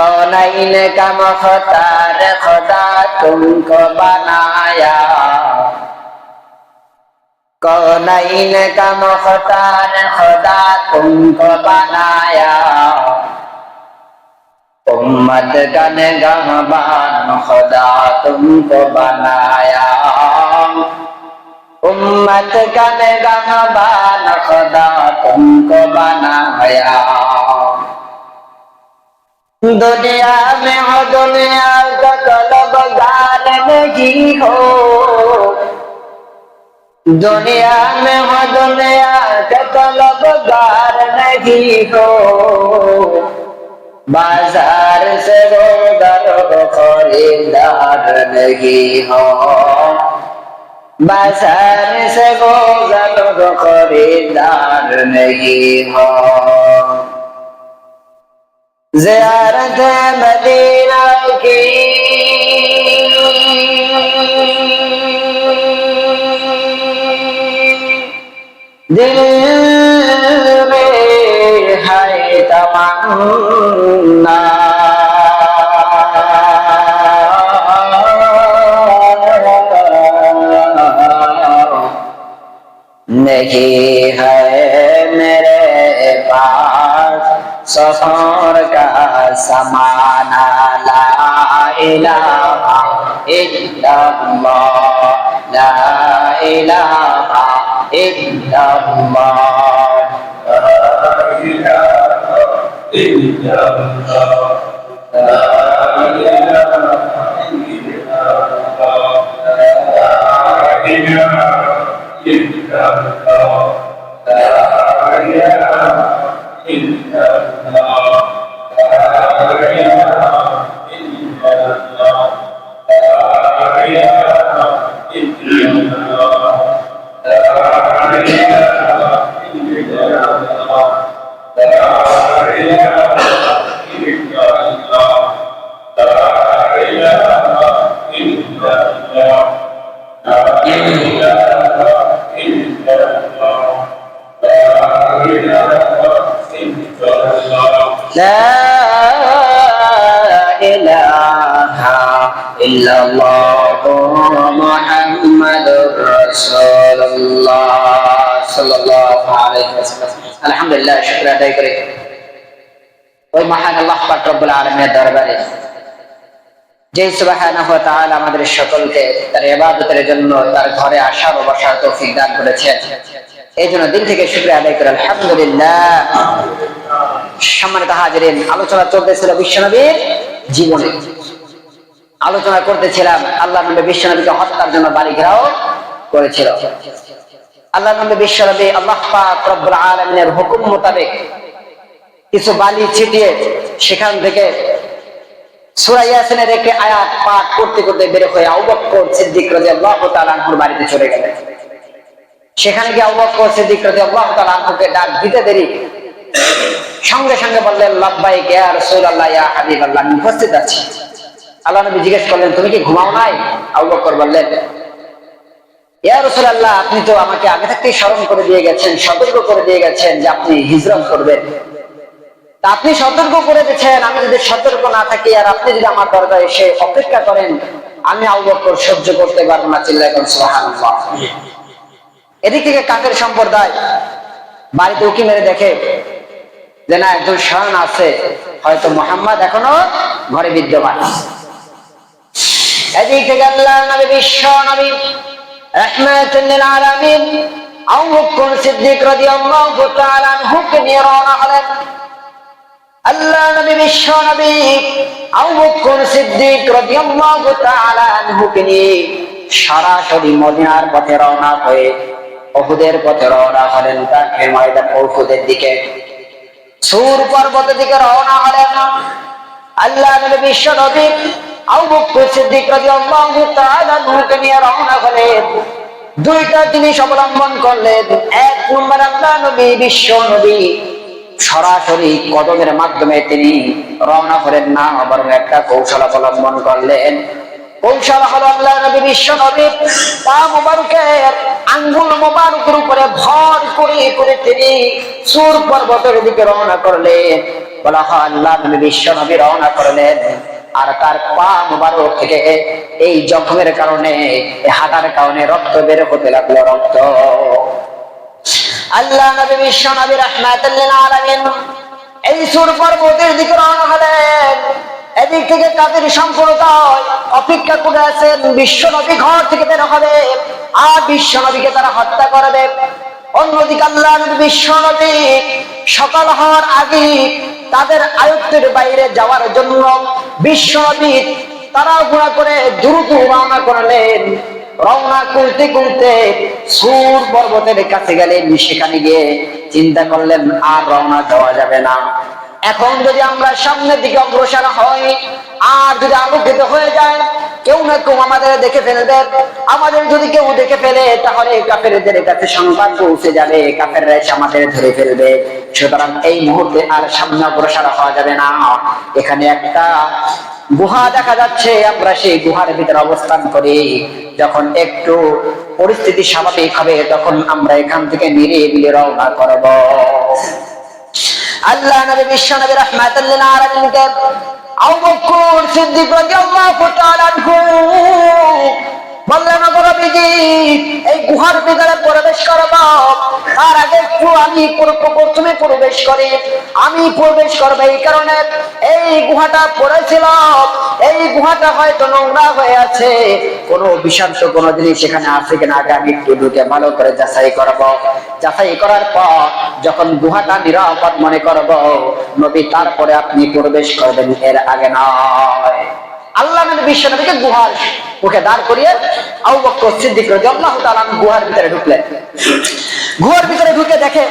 कौनैन का मुख्तार खुदा तुमको बनाया। कौनैन का मुख्तार खुदा तुमको बनाया। उम्मत का निगहबान खुदा तुमको बनाया। उम्मत का निगहबान खुदा तुमको बनाया। दुनिया में हो, दुनिया का तलबगार नहीं हो। दुनिया में हो, दुनिया का तलबगार नहीं हो। बाज़ार से वो दरो खरीदार नहीं हो। बाज़ार से वो दरो खरीदार नहीं हो। زیارت مدینہ کی دل میں ہے تمنا نہیں ہے میرے پاس سفر کا سمعنا لا إله إلا الله لا إله إلا الله لا إله إلا الله আলহামদুলিল্লাহ আদায় করে। ওই মহান আল্লাহ দরবারে। যে আমাদের সকলকে তার ইবাদতের জন্য তার ঘরে আসার ও বসার তৌফিক দান করেছে এই জন্য দিন থেকে শুক্রিয়া আদায় করে। আলহামদুলিল্লাহ। সম্মানিত হাজারেন, আলোচনা চলতেছিল বিশ্বনবীর জীবনে। আলোচনা করতেছিলাম, আল্লাহ নবী বিশ্বনবীকে হত্যার জন্য বাড়ি ঘেরাও করেছিল। আল্লাহ নবী বিশ্বনবী আল্লাহ পাক রব্বুল আলামিনের হুকুম মোতাবেক কিছু বালি ছিটিয়ে সেখান থেকে সূরা ইয়াসিনের একটি আয়াত পাঠ করতে করতে বের হয়ে সিদ্দিক রাদিয়াল্লাহু তাআলা আনহুর বাড়িতে চলে গেলেন। সেখানে গিয়ে সিদ্দিক রাদিয়াল্লাহু তাআলা আনহুকে ডাক দিতে দেরি। সঙ্গে সঙ্গে বললেন, লাব্বাইক ইয়া রাসূলুল্লাহ, ইয়া হাবিবাল্লাহ, আমি উপস্থিত আছি। আল্লাহ নবী জিজ্ঞেস করলেন, তুমি কি ঘুমাও নাই? আবু বললেন ইয়া আপনি তো আমাকে আগে থেকেই স্মরণ করে দিয়ে গেছেন, সতর্ক করে দিয়ে গেছেন যে আপনি হিজরত করবেন। তা আপনি সতর্ক করে দিয়েছেন, আমি যদি সতর্ক না থাকি, আর আপনি যদি আমার দরজায় এসে অপেক্ষা করেন, আমি আবু বকর সহ্য করতে পারব না চিল্লায় এদিক থেকে কাকের সম্প্রদায় বাড়িতে উকি মেরে দেখে যে না, একজন স্বয়ং আছে, হয়তো মোহাম্মদ এখনও ঘরে বিদ্যমান। এদিক থেকে আল্লাহ নবী, বিশ্ব নবী রাদিয়াল্লাহু তাআলা আনহুকে নিয়ে রওনা হলেন আল্লাহ সরাসরি মদিনার পথে রওনা হয়ে অহুদের পথে রওনা হলেন তাকে ময়দান দিকে। সুর পর্বতের দিকে রওনা হলেন। আল্লাহ নবী বিশ্ব নবী কদমের মাধ্যমে তিনি রওনা করেন না, বরং একটা কৌশল অবলম্বন করলেন। কৌশল হল আল্লাহ নবী, বিশ্ব নবী। পা মোবারকের আঙ্গুল মোবারকের উপরে ভর করে করে তিনি সুর পর্বতের দিকে রওনা করলেন। বলা হয় আল্লাহ নবী, বিশ্ব নবী রওনা করলেন। আর তার পা মুবারক থেকে এই জখমের কারণে হাঁটার কারণে রক্ত বের হতে লাগল, রক্ত। আল্লাহ নবী বিশ্ব নবী রহমাতুল্লিল আলামিন এই সুর পর্বতের দিকে রওনা হলেন। এদিক থেকে কাদের সম্প্রদায় অপেক্ষা করে আছেন বিশ্ব নবী ঘর থেকে বের হবে। আর বিশ্ব নবীকে তারা হত্যা করবে। অন্যদিকে আল্লাহ বিশ্ব নবী সকাল হওয়ার আগে তাদের আয়ত্তের বাইরে যাওয়ার জন্য বিশ্ব তারা ঘোড়া করে দ্রুত রওনা করলেন। রওনা করতে করতে সুর পর্বতের কাছে গেলেন, সেখানে গিয়ে চিন্তা করলেন, আর রওনা দেওয়া যাবে না। এখন যদি আমরা সামনের দিকে অগ্রসর হই, আর যদি আলোকিত হয়ে যায়, কেউ না কেউ আমাদের দেখে ফেলবে। আমাদের যদি কেউ দেখে ফেলে, তাহলে কাফেরদের কাছে সংবাদ পৌঁছে যাবে, কাফেররা এসে আমাদের ধরে ফেলবে। সুতরাং এই মুহূর্তে আর সামনে অগ্রসর হওয়া যাবে না। এখানে একটা গুহা দেখা যাচ্ছে, আমরা সেই গুহার ভিতরে অবস্থান করি। যখন একটু পরিস্থিতি স্বাভাবিক হবে, তখন আমরা এখান থেকে নিরিবিলি রওনা করব। আল্লাহ নবী বিশ্ব নবী রহমাতুল্লিল আলামিনকে আবু বকর সিদ্দিক রাদিয়াল্লাহু তাআলা বললেন এই গুহার ভিতরে প্রবেশ করব তার আগে আমি প্রথমে প্রবেশ করি। আমি প্রবেশ করব এই কারণে এই গুহাটা পড়েছিল। এই গুহাটা হয়তো নোংরা হয়ে আছে। কোন বিষাক্ত কোন জিনিস সেখানে আছে কিনা আগে আমি একটু ঢুকে ভালো করে যাচাই করব। যাচাই করার পর যখন গুহাটা নিরাপদ মনে করব, নবী তারপরে আপনি প্রবেশ করবেন, এর আগে নয়। আল্লাহ বিশ্ব নবীকে গুহার মুখে দাঁড় করিয়ে আবু বকর সিদ্দিক আনহু গুহার ভিতরে ঢুকলেন গুহার ভিতরে ঢুকে দেখে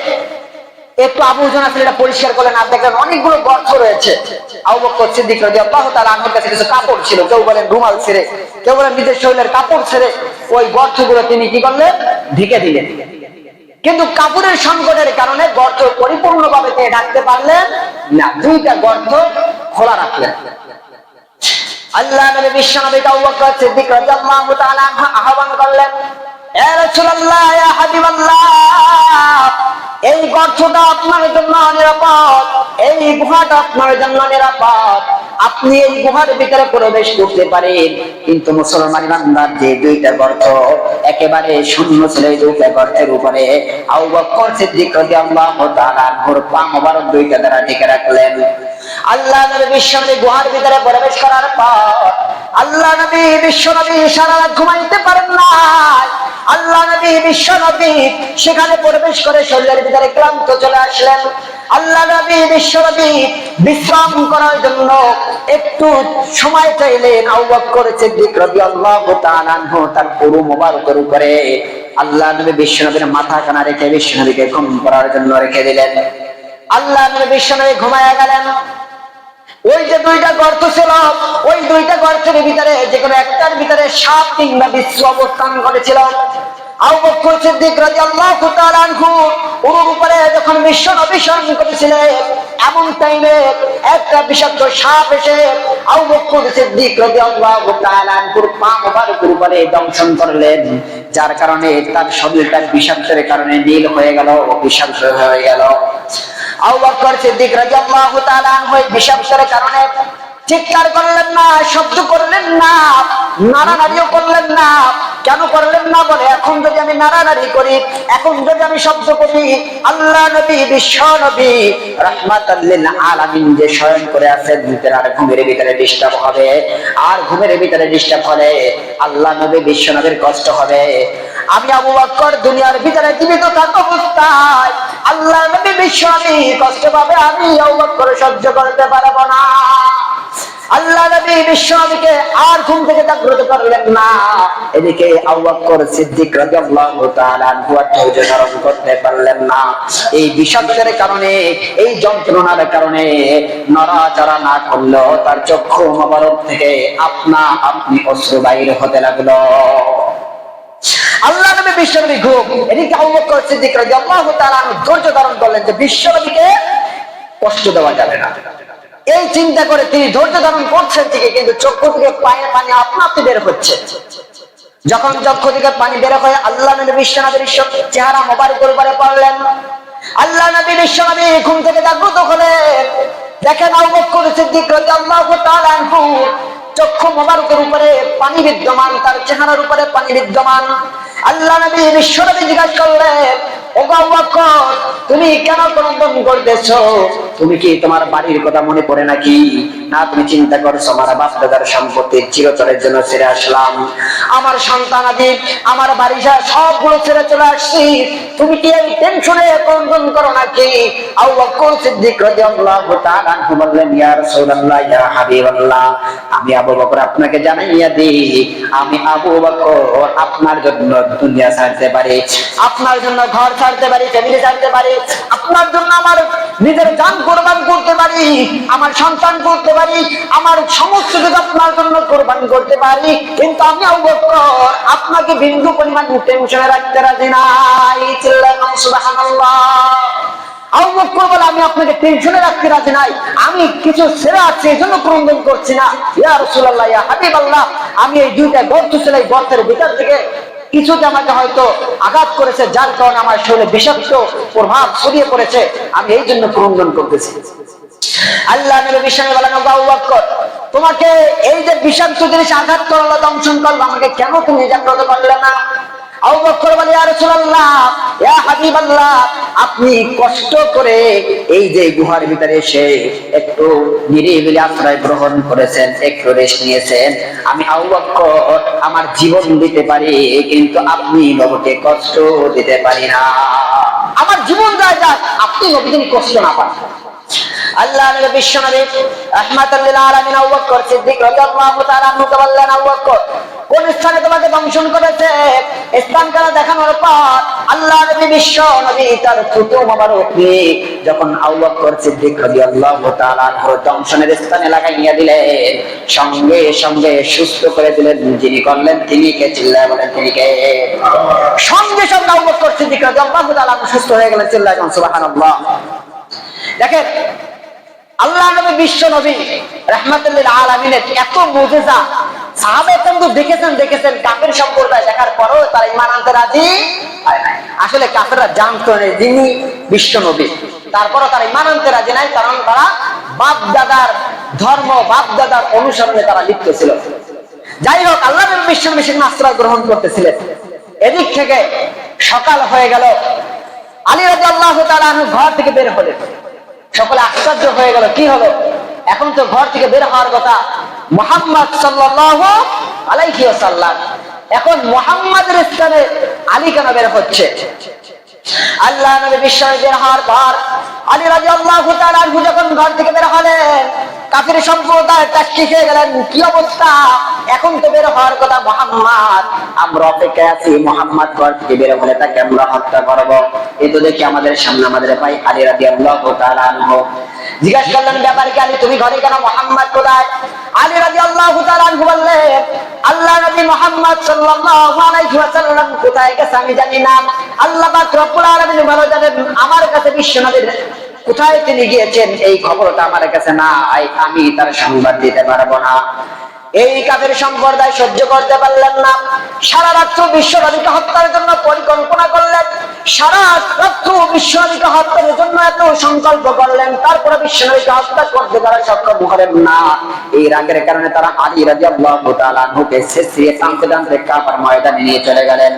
একটু আবর্জনা ফেলে এটা পরিষ্কার করলেন, আর দেখলেন অনেকগুলো গর্ত রয়েছে। আবু সিদ্দিক তাআলা আনহুর কাছে কিছু কাপড় ছিল, কেউ বলেন রুমাল ছেড়ে, কেউ বলেন নিজের শরীরের কাপড় ছেড়ে ওই গর্তগুলো তিনি কি করলেন? ঢেকে দিলেন। কিন্তু কাপড়ের সংকটের কারণে গর্ত পরিপূর্ণভাবে তিনি ঢাকতে পারলেন না। দুইটা গর্ত খোলা রাখলেন। আল্লাহ নবী বিশ্ব নবী আবু সিদ্দিক রাদিয়াল্লাহু তাআলা আহ্বান করলেন রাসূলুল্লাহ ইয়া হাবিবাল্লাহ, এই গর্তটা আপনার জন্য নিরাপদ, এই গুহাটা আপনার জন্য নিরাপদ। আপনি এই গুহার ভিতরে প্রবেশ করতে পারেন। কিন্তু মুসলমান ইমানদার, যে দুইটা গর্ত একেবারে শূন্য ছিল, এই দুইটা গর্তের উপরে আবু বকর সিদ্দিক রাদিয়াল্লাহু তাআলা আনহুর পা মোবারক দুইটা দ্বারা ঢেকে রাখলেন। আল্লাহ নবী বিশ্ব গুহার ভিতরে প্রবেশ করার পর, আল্লাহ নবী বিশ্ব নবী সারা ঘুমাইতে পারেন আল্লাহ নবী বিশ্ব নবী সেখানে প্রবেশ করে শরীরের ভিতরে ক্লান্ত চলে আসলেন। আল্লাহ নবী বিশ্ব নবী বিশ্রাম করার জন্য একটু সময় চাইলেন। আবু বকর সিদ্দিক রাদিয়াল্লাহু তাআলা তার পুরো আল্লাহ নবী বিশ্ব নবীর মাথা কানা রেখে বিশ্ব নবীকে ঘুম করার জন্য রেখে দিলেন। আল্লাহ নবী বিশ্ব নবী গেলেন। ওই যে দুইটা গর্ত ছিল, ওই দুইটা গর্তের ভিতরে যে কোনো একটার ভিতরে সাপ কিংবা বিশ্ব অবস্থান করেছিল যখন বিশ্ব করেছিলেন এমন একটা বিষাক্ত সাপ এসে দংশন করলেন, যার কারণে তার শরীরটা বিষাক্তের কারণে নীল হয়ে গেল বিষাক্ত হয়ে গেল। কারণে চিৎকার করলেন না, শব্দ করলেন না, নাড়ানাড়িও করলেন না। কেন করলেন না বলে? এখন যদি আমি নাড়ানাড়ি করি, এখন যদি আমি শব্দ করি, আল্লাহ নবী, বিশ্ব নবী আর ঘুমের ভিতরে ডিস্টার্ব হবে। আল্লাহ নবী, বিশ্ব নবীর কষ্ট হবে। আমি আবু বকর দুনিয়ার ভিতরে জীবিত থাকা অবস্থায় আল্লাহ নবী বিশ্ব নবী কষ্ট পাবে আমি আবু বকর সহ্য করতে পারব না। আল্লাহ নবী বিশ্বনবীকে আর ঘুম থেকে জাগ্রত করলেন না। এদিকে আবু বকর সিদ্দিক রাদিয়াল্লাহু তাআলা আনহু আর ধারণ করতে পারলেন না। এই বিষাক্তের কারণে, এই যন্ত্রণার কারণে নড়াচড়া না করলেও তার চক্ষু মোবারক থেকে আপনা আপনি অশ্রু বাইরে হতে লাগল। আল্লাহ নবী বিশ্বনবী ঘুম। এদিকে আবু বকর সিদ্দিক রাদিয়াল্লাহু তাআলা ধৈর্য ধারণ করলেন যে বিশ্বনবীকে কষ্ট দেওয়া যাবে না। এই চিন্তা করে তিনি ধৈর্য ধারণ করছেন ঠিকই, কিন্তু চক্ষু থেকে পায়ের পানি আপনা আপনি বের হচ্ছে। যখন চক্ষু থেকে পানি বের হয়ে, আল্লাহ নবী বিশ্বনবীর চেহারা মোবারকের উপরে পড়লেন। আল্লাহ নবী বিশ্বনবী ঘুম থেকে জাগ্রত হলেন। দেখেন আবু বকর সিদ্দিক রাদিয়াল্লাহু তাআলা চক্ষু মোবারকের উপরে পানি বিদ্যমান, তার চেহারার উপরে পানি বিদ্যমান। আল্লাহ নবী বিশ্বনবী জিজ্ঞাসা করলেন তুমি কেন করতেছো? তুমি কি তোমার বাড়ির কথা মনে পড়ে নাকি? না, তুমি চিন্তা করছ, আমার বাপ দাদার সম্পত্তি জন্য ছেড়ে আসলাম। আমার সন্তান আদি আমার বাড়ি সবগুলো ছেড়ে চলে আসছি। তুমি কি এই টেনশনে করো নাকি? আমি আবু বকর আপনাকে জানাইয়া দিই। আমি আবু বকর আপনার জন্য দুনিয়া ছাড়তে পারি। আপনার জন্য ঘর ছাড়তে পারি ফ্যামিলি ছাড়তে পারি, আপনার জন্য আমার নিজের জান কোরবান করতে পারি, আমার সন্তান করতে পারি, আমার সমস্ত কিছু আপনার জন্য কোরবান করতে পারি। কিন্তু আমি আবু আপনাকে বিন্দু পরিমাণ টেনশনে রাখতে রাজি নাই আমি আপনাকে টেনশনে রাখতে রাজি নাই, আমি কিছু সেরা আসছি এই জন্য ক্রন্দন করছি না। ইয়া রাসূলুল্লাহ, ইয়া হাবিবাল্লাহ, আমি এই দুইটা গর্ত ছিল, এই গর্তের ভিতর থেকে কিছুতে আমাকে হয়তো আঘাত করেছে, যার কারণে আমার শরীরে বিষাক্ত প্রভাব ছড়িয়ে পড়েছে। আমি এই জন্য ক্রন্দন করতেছি। আল্লাহ নবী বলেন তোমাকে এই যে বিষাক্ত জিনিস আঘাত করল দংশন করল, আমাকে কেন তুমি জাগ্রত করলে না? আবু বকর বলে ইয়া রাসূলুল্লাহ ইয়া হাবিবাল্লাহ আপনি কষ্ট করে এই যে গুহার ভিতরে এসে একটু নিরিবিলি আশ্রয় গ্রহণ করেছেন একটু রেস্ট নিয়েছেন। আমি আবু বকর আমার জীবন দিতে পারি কিন্তু আপনি নবকে কষ্ট দিতে পারি না। আমার জীবন যায় যাক আপনি নবীকে কষ্ট না পান। আল্লাহ বিশ্ব নবী আলামিন সিদ্দিক রাদিয়াল্লাহু তাআলা কোন স্থানে তোমাকে করেছে? দেখানোর পর আল্লাহ নবী, বিশ্ব নবী তার মোবারক নিয়ে যখন সিদ্দিক রাদিয়াল্লাহু তাআলা স্থানে দিলেন, সঙ্গে সঙ্গে সুস্থ করে দিলেন। যিনি করলেন, তিনি কে? চিল্লায় বলেন, তিনি কে? সঙ্গে সঙ্গে আবু বকর সিদ্দিক রাদিয়াল্লাহু তাআলা সুস্থ হয়ে গেলেন, চিল্লায় সুবহানাল্লাহ। দেখেন আল্লাহ নবী বিশ্ব নবী আলমিনের এত দেখেছেন দেখেছেন সম্প্রদায় দেখার পরও তারা ইমান আনতে রাজি আসলে জানতো যিনি বিশ্ব নবী। তারপরও তারা ইমান আনতে রাজি নাই, কারণ তারা বাপ দাদার ধর্ম বাপ দাদার অনুসরণে তারা লিপ্ত ছিল। যাই হোক, আল্লাহ বিশ্ব নবী আশ্রয় গ্রহণ করতেছিলেন। এদিক থেকে সকাল হয়ে গেল। আলী রাজি আল্লাহ তারা ঘর থেকে বের হলেন। সকলে আশ্চর্য হয়ে গেল, কি হলো এখন তো ঘর থেকে বের হওয়ার কথা। মোহাম্মদ সাল্লাহ আলাইহি এখন মোহাম্মদের স্থানে আলী কেন বের হচ্ছে? আল্লাহ নবী বিশ্বাসের হওয়ার পর আলী রাজি আল্লাহ যখন ঘর থেকে বের হলেন, কাফির সম্প্রদায় গেলেন, কি অবস্থা? এখন তো বের হওয়ার কথা মোহাম্মদ। আমরা অপেক্ষায় আছি, মোহাম্মদ ঘর থেকে বের হলে তাকে আমরা হত্যা করব। এ তো দেখি আমাদের সামনে আমাদের ভাই আলী রাজি আল্লাহ জিজ্ঞাসা করলেন, ব্যাপারে কি আলী, তুমি ঘরে কেন মোহাম্মদ কোথায়? আলী রাজি আল্লাহ বললেন আল্লাহ নবী মোহাম্মদ সাল্লাল্লাহু কোথায় গেছে আমি জানি না। আল্লাহ পাক ভালো জানেন, আমার কাছে বিশ্ব নবীর কোথায় তিনি গিয়েছেন, এই খবরটা আমার কাছে নাই, আমি তার সংবাদ দিতে পারব না। এই কাফের সম্প্রদায় সহ্য করতে পারলেন না। সারা রাত্র বিশ্বনবীকে হত্যার জন্য পরিকল্পনা করলেন। সারা রাত্র বিশ্বনবীকে হত্যার জন্য এত সংকল্প করলেন, তারপরে বিশ্বনবীকে হত্যা করতে তারা সক্ষম করেন না। এই রাগের কারণে তারা আলী রাজি আল্লাহ শেষ শেষিয়ে টানতে টানতে কাপার ময়দানে নিয়ে চলে গেলেন।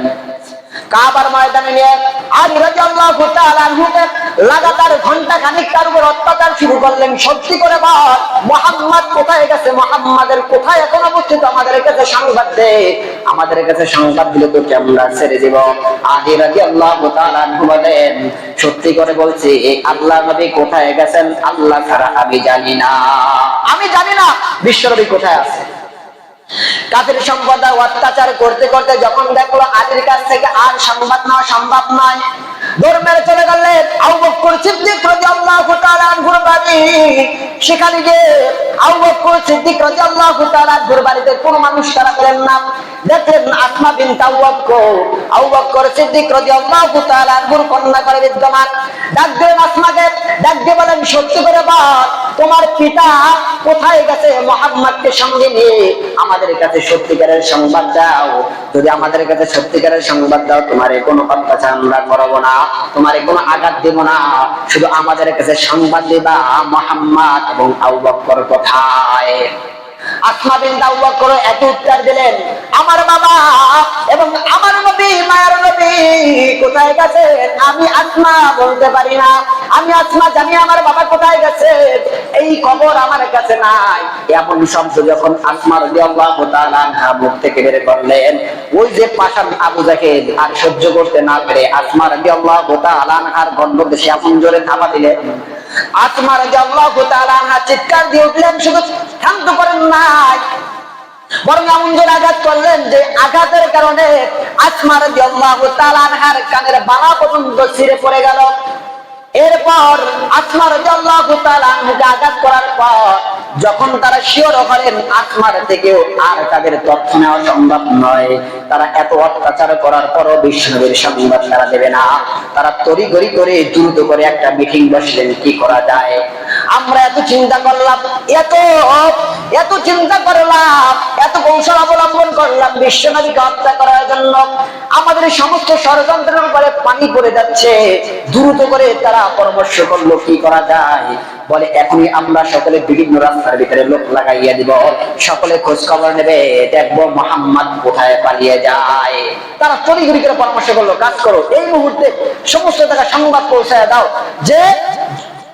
কাবার ময়দানে নিয়ে আলী রাজি আল্লাহ তালুকে লাগাতার ঘণ্টা খানিক তার উপর অত্যাচার শুরু করলেন। সত্যি করে বল, মোহাম্মদ কোথায় গেছে? মোহাম্মদের কোথায় এখন অবস্থিত? আমাদের কাছে সংবাদ দে। আমাদের কাছে সংবাদ দিলে তোকে আমরা ছেড়ে দিব? আলী রাজি আল্লাহ তালু বলেন, সত্যি করে বলছি আল্লাহ নবী কোথায় গেছেন? আল্লাহ ছাড়া আমি জানি না। আমি জানি না, বিশ্বনবী কোথায় আছে? কাফের সম্প্রদায় অত্যাচার করতে করতে যখন দেখল আলীর কাছ থেকে আর সংবাদ নেওয়া সম্ভব নয়, ধর্মের চলে গেলেন সেখানে গিয়ে আবু বকর সিদ্দিক বাড়িতে কোনো মানুষ তারা পেলেন না। দেখলেন বকর। আবু বকর সিদ্দিক রাদিয়াল্লাহু তাআলা আনহুর কন্যা করে বিদ্যমান। ডাক দিলেন ডাক দিয়ে বলেন করে তোমার পিতা কোথায় গেছে? সঙ্গে নিয়ে আমাদের কাছে সত্যিকারের সংবাদ দাও। যদি আমাদের কাছে সত্যিকারের সংবাদ দাও, তোমার কোনো অত্যাচার আমরা করব না, তোমার কোনো আঘাত দেব না। শুধু আমাদের কাছে সংবাদ দিবা, মোহাম্মদ এবং বকর কোথায়? আসমা বিন বকর এত উত্তর দিলেন। আমার বাবা এবং আমার নবী, মায়ের নবী কোথায় গেছে আমি আসমা বলতে পারি না। আমি আসমা জানি আমার বাবা কোথায় গেছে। এই খবর আমার কাছে নাই। এমন শব্দ যখন আসমা রাদিয়াল্লাহু তাআলা মুখ থেকে বের করলেন, ওই যে পাশান আবু জাহেল আর সহ্য করতে না পেরে আসমা রাদিয়াল্লাহু তাআলা আনহার গন্ধ দেশে এমন জোরে থাপা দিলেন। আসমা রাদিয়াল্লাহু তাআলা চিৎকার দিয়ে উঠলেন, শুধু শান্ত করেন নাই। বরং এমন জোর আঘাত করলেন যে আঘাতের কারণে আসমার রাদিয়াল্লাহু কানের বালা পর্যন্ত ছিঁড়ে পড়ে গেল। এরপর আসমার রাদিয়াল্লাহু আঘাত করার পর যখন তারা শিওর হলেন আসমার থেকেও আর তাদের তথ্য নেওয়া সম্ভব নয়, তারা এত অত্যাচার করার পরও বিষ্ণুবীর সংবাদ তারা দেবে না। তারা তড়িঘড়ি করে দ্রুত করে একটা মিটিং বসলেন, কি করা যায়? আমরা এত চিন্তা করলাম এত এত চিন্তা করলাম, এত কৌশল অবলম্বন করলাম, বিশ্বনবীকে হত্যা করার জন্য। আমাদের সমস্ত ষড়যন্ত্রের উপরে পানি পড়ে যাচ্ছে। দ্রুত করে তারা পরামর্শ করল, কি করা যায়? বলে, এখনই আমরা সকলে বিভিন্ন রাস্তার ভিতরে লোক লাগাইয়া দিব। সকলে খোঁজ খবর নেবে, দেখব মোহাম্মদ কোথায় পালিয়ে যায়। তারা তড়িঘড়ি করে পরামর্শ করল, কাজ করো। এই মুহূর্তে সমস্ত জায়গায় সংবাদ পৌঁছায় দাও যে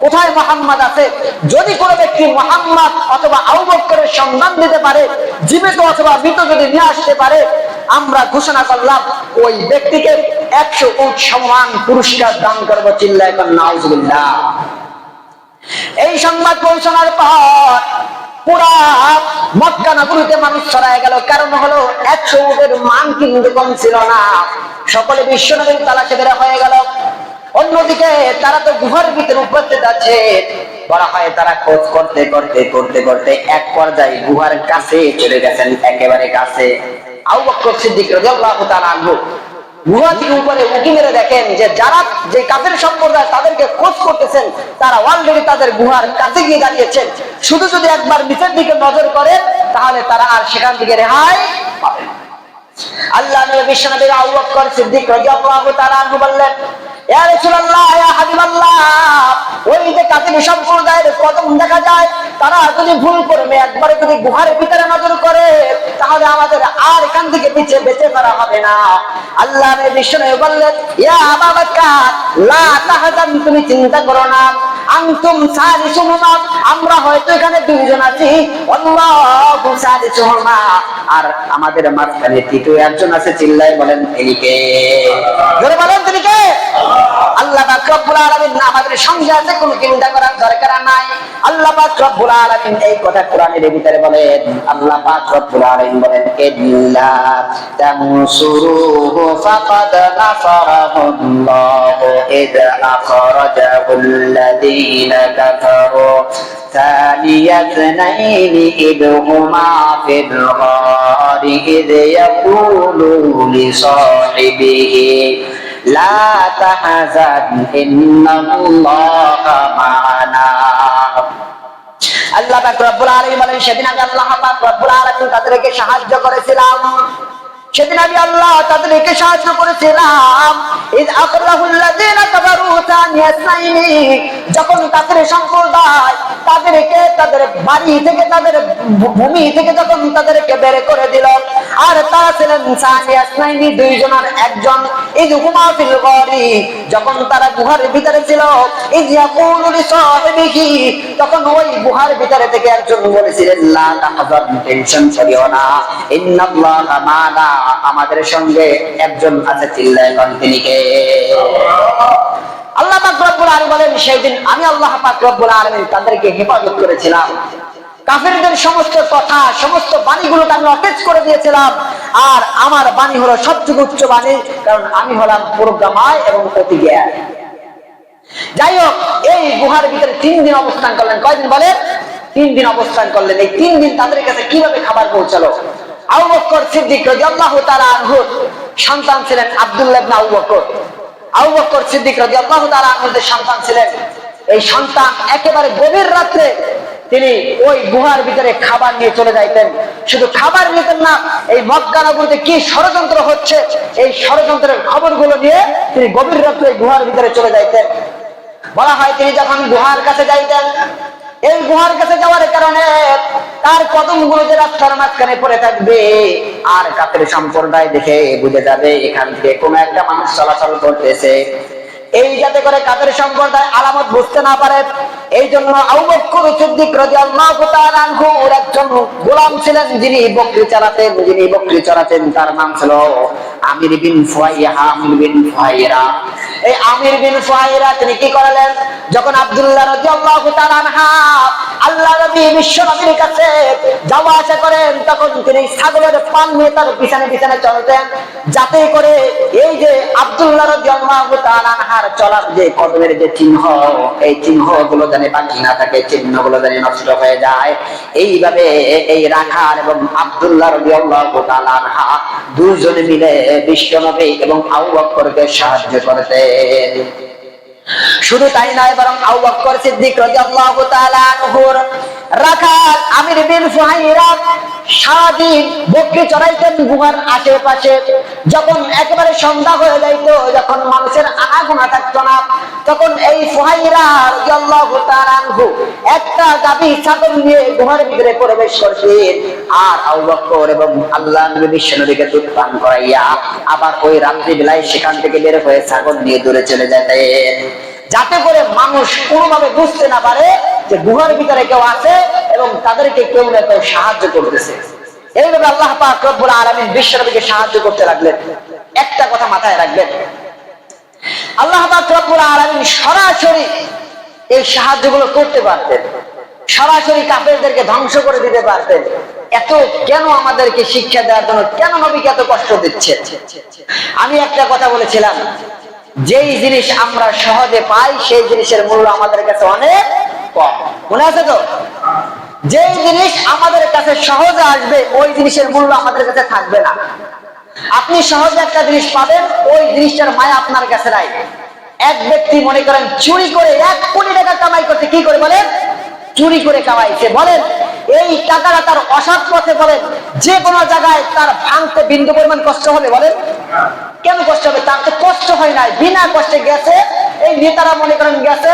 কোথায় মোহাম্মদ আছে? যদি কোনো ব্যক্তি মোহাম্মদ অথবা আউবক্করের সন্ধান দিতে পারে, জীবিত অথবা মৃত যদি নিয়ে আসতে পারে, আমরা ঘোষণা করলাম ওই ব্যক্তিকে একশো উট সমান পুরস্কার দান করব চিল্লায় এই সংবাদ পৌঁছানোর পর পুরা মক্কা নগরীতে সকলে বিশ্বনবীর তালাশে বের হয়ে গেল। অন্যদিকে তারা তো গুহার ভিতরে উপস্থিত আছে। বলা হয় তারা খোঁজ করতে করতে করতে করতে এক পর্যায়ে গুহার কাছে চলে গেছেন, একেবারে কাছে। বকর সিদ্দিক তাআলা আনহু গুহা থেকে উপরে উঁকি মেরে দেখেন যে যারা যে সম্প্রদায় তাদেরকে খোঁজ করতেছেন, তারা অলরেডি তাদের গুহার কাছে গিয়ে দাঁড়িয়েছেন। শুধু যদি একবার নিচের দিকে নজর করেন, তাহলে তারা আর সেখান থেকে রেহাই আল্লাহ নবী বিশ্বনবী আবু বকর সিদ্দিক রাদিয়াল্লাহু তাআলা আনহু বললেন তুমি চিন্তা করো না। আনতুম সালিসুহুমা, আমরা হয়তো এখানে দুইজন আছি। আর আমাদের মাঝখানে তৃতীয় একজন আছে চিল্লাই বলেন, তিনি কে? বলেন, তিনি কে? আল্লাহ পাক রব্বুল আলামিন আমাদের সঙ্গে আছে কোনো চিন্তা করার দরকার নাই আল্লাহ পাক রব্বুল আলামিন এই কথা কোরআনের ভিতরে বলেন আল্লাহ পাক রব্বুল আলামিন বলেন ইল্লা তানসুরুহু ফাকাদ নাসারাহুল্লাহু ইদ আখরাজাহুল্লাযীনা কাফারু ثاني اثنين إذ هما في الغار إذ يقول لصاحبه লা তাহজান ইন্নাল্লাহা মা'ানা। আল্লাহ পাক রব্বুল আলামিন বলেন, সেদিন আমি আল্লাহ পাক রব্বুল আলামিন তাদেরকে সাহায্য করেছিলাম। সেদিন আমি আল্লাহ তাদেরকে সাহায্য করেছিলাম। যখন তাদের সম্প্রদায় তাদেরকে তাদের বাড়ি থেকে তাদের ভূমি থেকে যখন তাদেরকে বের করে দিল, আর তারা ছিলেন ইসনাইনি দুইজনের একজন। ইদ হুমা ফিল গরি, যখন তারা গুহার ভিতরে ছিল ইয়াকুলু লিসাহিবিহি তখন ওই গুহার ভিতরে থেকে একজন বলেছিলেন, লা তাহজান টেনশন করিও না। ইন্নাল্লাহা মা'না। আমাদের সঙ্গে একজন আছে চিল্লায় কোন তিনি কে? আল্লাহ পাক আলামিন বলেন সেদিন আমি আল্লাহ পাক আলামিন তাদেরকে হেফাজত করেছিলাম। কাফেরদের সমস্ত কথা, সমস্ত বাণীগুলোকে আমি অটেজ করে দিয়েছিলাম। আর আমার বাণী হলো সবচেয়ে উচ্চ বাণী, কারণ আমি হলাম প্রোগ্রামায় এবং অতি জ্ঞান যাই হোক, এই গুহার ভিতরে তিন দিন অবস্থান করলেন। কয়দিন বলেন? তিন দিন অবস্থান করলেন। এই তিন দিন তাদের কাছে কীভাবে খাবার পৌঁছালো? সন্তান ছিলেন আব্দুল্লাহ ইবনে আবু সিদ্দিক রাদিয়াল্লাহু তাআলা আনহুর সন্তান ছিলেন, এই সন্তান একেবারে গভীর রাত্রে তিনি ওই গুহার ভিতরে খাবার নিয়ে চলে যাইতেন। শুধু খাবার নিতেন না, এই মক্কা নগরীতে কি ষড়যন্ত্র হচ্ছে, এই ষড়যন্ত্রের খবরগুলো নিয়ে তিনি গভীর রাত্রে গুহার ভিতরে চলে যাইতেন। বলা হয় তিনি যখন গুহার কাছে যাইতেন এই গুহার কাছে যাওয়ার কারণে তার কদমগুলো যে রাস্তার মাঝখানে পড়ে থাকবে। আর কাপের সম্প্রদায় দেখে বুঝে যাবে এখান থেকে কোনো একটা মানুষ চলাচল করতেছে। এই যাতে করে কাপের সম্প্রদায় আলামত বুঝতে না পারে এই জন্য গোলাম ছিলেন যিনি বকরি চালাতেন, যিনি বকরি চালাতেন, তার নাম ছিল আমির বিন ফুয়াইয়া আমির বিন ফুয়াইরা। এই আমির বিন ফুয়াইরা তিনি কি করলেন? যখন আব্দুল্লাহ তাআলা আনহা আল্লাহ নবী বিশ্ব নবীর কাছে যাওয়া আসা করেন, তখন তিনি ছাগলের পাল নিয়ে তার পিছনে পিছনে চলতেন, যাতে করে এই যে আব্দুল্লাহ রাদিয়াল্লাহু তাআলা আনহার চলার যে কদমের যে চিহ্ন, এই চিহ্নগুলো জানে বাকি না থাকে চিহ্নগুলো জানে নষ্ট হয়ে যায়। এইভাবে এই রাখার এবং আব্দুল্লাহ রাদিয়াল্লাহু তাআলা আনহা দুজনে মিলে বিশ্ব নবী এবং আবু বকরকে সাহায্য করতেন। শুধু তাই নয় বরং আবু বকর সিদ্দিক রাদিয়াল্লাহু তাআলা আনহুর রাখাল, আমির বিন সারাদিন বকরি চড়াইতেন গুহার আশেপাশে। যখন একেবারে সন্ধ্যা হয়ে যখন মানুষের থাকতো না, তখন এই একটা ছাগল নিয়ে গুহার ভিতরে প্রবেশ আর এবং আল্লাহ দুধ পান করাইয়া আবার ওই রাত্রি বেলায় সেখান থেকে বের হয়ে ছাগল নিয়ে দূরে চলে যেতেন। যাতে করে মানুষ কোনোভাবে বুঝতে না পারে যে গুহার ভিতরে কেউ আছে এবং তাদেরকে কেউ না কেউ সাহায্য করতেছে। এইভাবে আল্লাহ পাক রব্বুল আলামিন বিশ্বনবীকে সাহায্য করতে লাগলেন। একটা কথা মাথায় রাখবেন। আল্লাহ পাক রব্বুল আলামিন সরাসরি এই সাহায্যগুলো করতে পারতেন। সরাসরি কাফেরদেরকে ধ্বংস করে দিতে পারতেন। এত কেন আমাদেরকে শিক্ষা দেওয়ার জন্য কেন নবীকে এত কষ্ট দিচ্ছে আমি একটা কথা বলেছিলাম, যেই জিনিস আমরা সহজে পাই, সেই জিনিসের মূল্য আমাদের কাছে অনেক মনে আছে তো? যেই জিনিস আমাদের কাছে সহজে আসবে, ওই জিনিসের মূল্য আমাদের কাছে থাকবে না। আপনি সহজে একটা জিনিস পাবেন, ওই জিনিসটার মায়া আপনার কাছে নাই। এক ব্যক্তি মনে করেন চুরি করে এক কোটি টাকা কামাই করতে কি করে বলেন? চুরি করে কামাইছে। বলেন, এই টাকাটা তার অসৎ পথে বলেন, যে কোনো জায়গায় তার ভাঙতে বিন্দু পরিমাণ কষ্ট হবে, বলেন। কেন কষ্ট হবে? তার তো কষ্ট হয় নাই। বিনা কষ্টে গেছে, এই নেতারা মনে করেন গেছে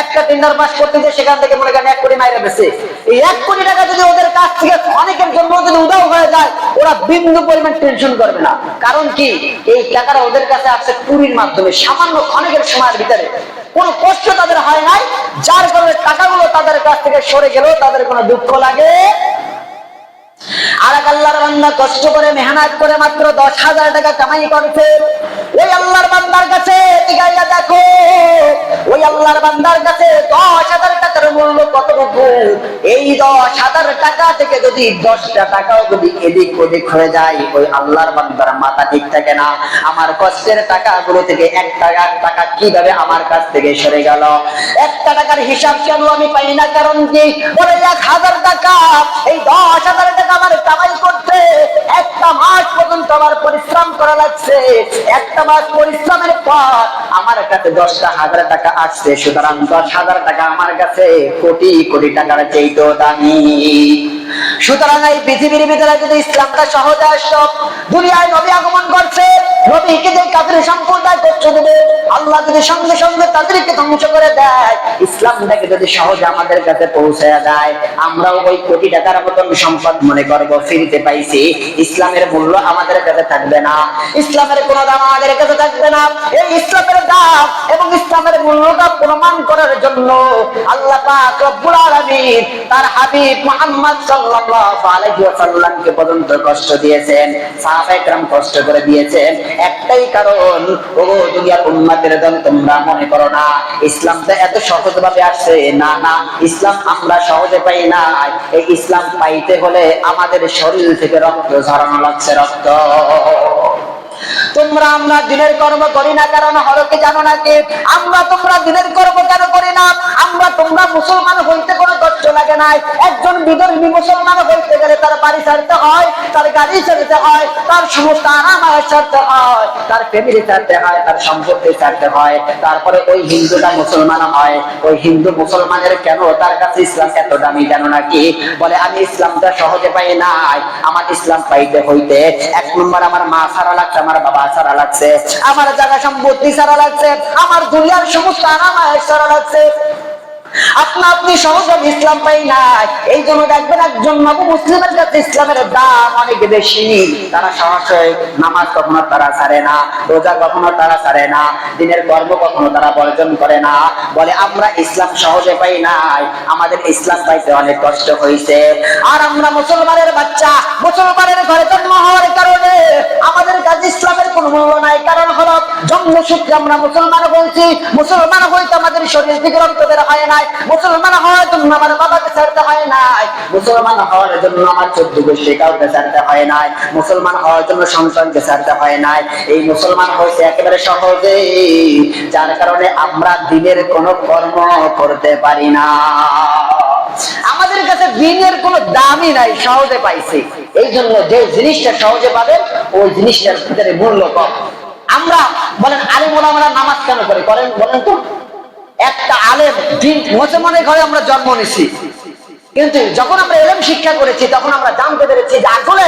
একটা টেন্ডার পাস করতে যে সেখান থেকে মনে করেন এক কোটি মাইরে বেছে। এই এক কোটি টাকা যদি ওদের কাছ থেকে অনেকের জন্য যদি উদাও হয়ে যায়, ওরা বিন্দু পরিমাণ টেনশন করবে না। কারণ কি? এই টাকাটা ওদের কাছে আসছে চুরির মাধ্যমে। সামান্য অনেকের সময়ের ভিতরে। কোনো কষ্ট তাদের হয় নাই। যার কারণে টাকাগুলো তাদের কাছ থেকে সরে গেলেও তাদের কোনো দুঃখ লাগে টাকা বান্দার থেকে মাথা ঠিক থাকে না। আমার কষ্টের টাকাগুলো থেকে এক টাকা টাকা কীভাবে আমার কাছ থেকে সরে গেল? একটা টাকার হিসাব কেন আমি পাই না? কারণ কি? এক হাজার টাকা, এই দশ হাজার টাকা আমার কামাই করতে, একটা মাস পর্যন্ত আমার পরিশ্রম করা লাগছে। একটা মাস পরিশ্রমের পর আমার কাছে দশটা হাজার টাকা আসছে, সুতরাং দশ হাজার টাকা আমার কাছে কোটি কোটি টাকার চেয়েও দামি। সুতরাং এই পৃথিবীর ভিতরে যদি ইসলামটা সহজে আসতো দুনিয়ায় নবী আগমন করছে, নবীকে যে কাদের সম্প্রদায় কষ্ট দেবে, আল্লাহ যদি সঙ্গে সঙ্গে তাদেরকে ধ্বংস করে দেয়, ইসলামটাকে যদি সহজে আমাদের কাছে পৌঁছে দেয়, আমরাও ওই কোটি টাকার মতন সম্পদ মনে করব ফিরিতে পাইছি ইসলামের মূল্য আমাদের কাছে থাকবে না ইসলামের কোন দাম আমাদের কাছে থাকবে না এই ইসলামের দাম এবং ইসলামের মূল্যটা প্রমাণ করার জন্য আল্লাহ পাক রব্বুল আলামিন তার হাবিব মুহাম্মদ সাল্লাল্লাহু আলাইহি ওয়াসাল্লামকে পর্যন্ত কষ্ট দিয়েছেন সাহাবায়ে کرام কষ্ট করে দিয়েছেন একটাই কারণ ও দুনিয়ার উম্মতের দল তোমরা মনে করো না ইসলামটা এত সহজভাবে আসছে না না ইসলাম আমরা সহজে পাই না এই ইসলাম পাইতে হলে আমাদের শরীর থেকে রক্ত ঝরানো লাগছে রক্ত। তোমরা আমরা দিনের কর্ম করি না, কারণ হলো কি জানো নাকি? আমরা তোমরা দিনের কর্ম কেন করি না? আমরা তোমরা মুসলমান হইতে কোনো কষ্ট লাগে নাই। একজন বিধর্মী মুসলমান হইতে গেলে তার বাড়ি ছাড়তে হয়, তার গাড়ি ছাড়তে হয়, তার সমস্ত আরাম ছাড়তে হয়, তার ফ্যামিলি ছাড়তে হয়, তার সম্পত্তি ছাড়তে হয়। তারপরে ওই হিন্দুটা মুসলমান হয়। ওই হিন্দু মুসলমানের কেন তার কাছে ইসলাম এত দামি জানো নাকি? বলে, আমি ইসলামটা সহজে পাই নাই। আমার ইসলাম পাইতে হইতে। এক নম্বর আমার মা ছাড়া লাগছে, আমার বাবা ছাড়া লাগছে আমার জায়গা সম্পত্তি ছাড়া লাগছে আমার দুনিয়ার সমস্ত আনামায় ছাড়া লাগছে। আপনা আপনি সহজে ইসলাম পাই নাই। এই জন্য দেখবেন একজন নব মুসলিমের কাছে ইসলামের দাম অনেক বেশি। তারা সহজে নামাজ কখনো তারা ছাড়ে না, রোজা কখনো তারা ছাড়ে না, দিনের কর্ম কখনো তারা বর্জন করে না। বলে, আমরা ইসলাম সহজে পাই নাই। আমাদের ইসলাম পাইতে অনেক কষ্ট হয়েছে আর আমরা মুসলমানের বাচ্চা, মুসলমানের ঘরে জন্ম হওয়ার কারণে আমাদের কাছে ইসলামের কোনো মূল্য নাই। কারণ হলো জন্ম সূত্রে আমরা মুসলমান বলছি মুসলমান হইতে আমাদের শরীর থেকে রক্ত বের হয় নাই। মুসলমান হওয়ার জন্য আমার বাবাকে ছাড়তে হয় নাই। মুসলমান হওয়ার জন্য আমার চোদ্দ গোষ্ঠী কাউকে ছাড়তে হয় নাই। মুসলমান হওয়ার জন্য সন্তানকে ছাড়তে হয় নাই। এই মুসলমান হয়েছে একেবারে সহজে যার কারণে আমরা দিনের কোনো কর্ম করতে পারি না। আমাদের কাছে দিনের কোনো দামই নাই, সহজে পাইছি। এই জন্য যে জিনিসটা সহজে পাবেন, ওই জিনিসটার ভিতরে মূল্য কম। আমরা বলেন আলিম ওলামারা নামাজ কেন করে করেন, বলেন তো। একটা আলেম দিন মুসলমানের ঘরে আমরা জন্ম নিছি। কিন্তু যখন আমরা এলেম শিক্ষা করেছি, তখন আমরা জানতে পেরেছি যে আসলে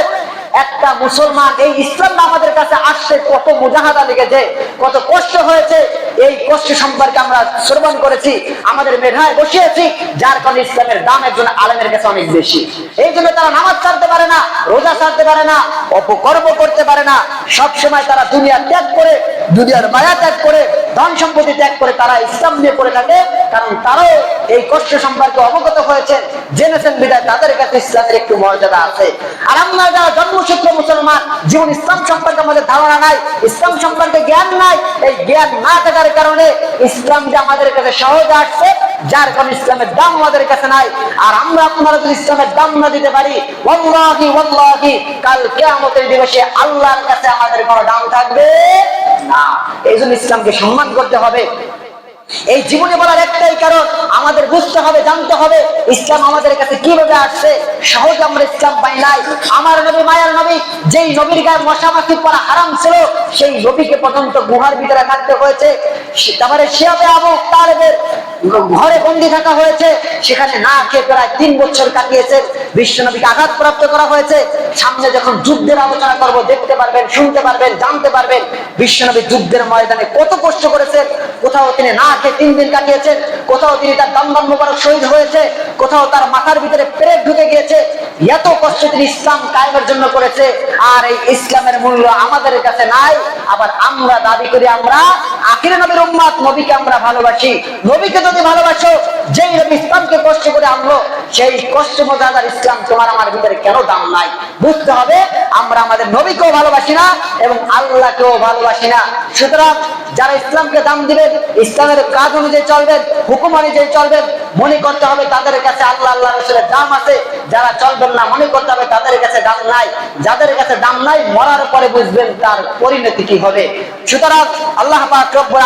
একটা মুসলমান এই ইসলাম আমাদের কাছে আসছে, কত মুজাহাদা লেগেছে, কত কষ্ট হয়েছে এই কষ্ট সম্পর্কে আমরা শ্রবণ করেছি, আমাদের মেধায় বসিয়েছি, যার কারণে ইসলামের দাম একজন আলেমের কাছে অনেক বেশি। এই জন্য তারা নামাজ ছাড়তে পারে না, রোজা ছাড়তে পারে না, অপকর্ম করতে পারে না। সব সময় তারা দুনিয়া ত্যাগ করে, দুনিয়ার মায়া ত্যাগ করে, ধন সম্পত্তি ত্যাগ করে তারা ইসলাম নিয়ে পড়ে থাকে, কারণ তারাও এই কষ্ট সম্পর্কে অবগত হয়েছেন জেনেছেন বিদায় তাদের কাছে ইসলামের একটু মর্যাদা আছে। আর আমরা যারা জন্মসূত্র মুসলমান, জীবন ইসলাম সম্পর্কে আমাদের ধারণা নাই, ইসলাম সম্পর্কে জ্ঞান নাই, এই জ্ঞান না থাকার কারণে ইসলাম যে আমাদের কাছে সহজ আসছে, যার কারণে ইসলামের দাম আমাদের কাছে নাই। আর আমরা আপনারা যদি ইসলামের দাম না দিতে পারি ওল্লাহি ওল্লাহি কাল কিয়ামতের দিবসে আল্লাহর কাছে আমাদের কোনো দাম থাকবে না। এই জন্য ইসলামকে সম্মান করতে হবে। এই জীবনে বলার একটাই কারণ, আমাদের বুঝতে হবে, জানতে হবে ইসলাম আমাদের কাছে কীভাবে আসছে। সহজে আমরা ইসলাম পাই নাই। আমার নবী, মায়ার নবী, যেই নবীর গায়ে মশামাছি পড়া হারাম ছিল, সেই নবীকে পর্যন্ত গুহার ভিতরে থাকতে হয়েছে। তারপরে শিয়াবে আবু তালেবের ঘরে বন্দি থাকা হয়েছে। সেখানে না খেয়ে প্রায় তিন বছর কাটিয়েছে বিশ্ব নবীকে আঘাত প্রাপ্ত করা হয়েছে। সামনে যখন যুদ্ধের আলোচনা করব, দেখতে পারবেন, শুনতে পারবেন, জানতে পারবেন বিশ্বনবী যুদ্ধের ময়দানে কত কষ্ট করেছেন। কোথাও তিনি না খেয়ে তিন দিন কাটিয়েছেন কোথাও তিনি তার দমদম মোবারক শহীদ হয়েছে, কোথাও তার মাথার ভিতরে প্রেত ঢুকে গিয়েছে, এত কষ্ট তিনি ইসলাম কায়েমের জন্য করেছে, আর এই ইসলামের মূল্য আমাদের কাছে নাই, আবার আমরা দাবি করি আমরা আখিরে নবীর উম্মাত, নবীকে আমরা ভালোবাসি, নবীকে যদি ভালোবাসো, যেই নবী ইসলামকে কষ্ট করে আনলো, সেই কষ্ট মজাদার ইসলাম তোমার আমার ভিতরে কেন দাম নাই? বুঝতে হবে, আমরা আমাদের নবীকেও ভালোবাসি না, এবং আল্লাহকেও ভালোবাসি না। সুতরাং যারা ইসলামকে দাম দিবেন ইসলামের কাজ অনুযায়ী চলবেন হুকুম অনুযায়ী চলবেন মনে করতে হবে তাদের কাছে আল্লাহ আল্লাহ রসুলের দাম আছে। যারা চলবেন না, মনে করতে হবে তাদের কাছে দাম নাই। যাদের কাছে দাম নাই, মরার পরে বুঝবেন তার পরিণতি কি হবে। সুতরাং আল্লাহ পাক রব্বুল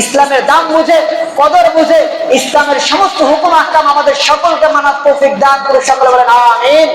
ইসলামের দাম বুঝে, কদর বুঝে, ইসলামের সমস্ত হুকুম আহকাম আমাদের সকলকে মানার তৌফিক দান করে সকলে বলেন, আমিন।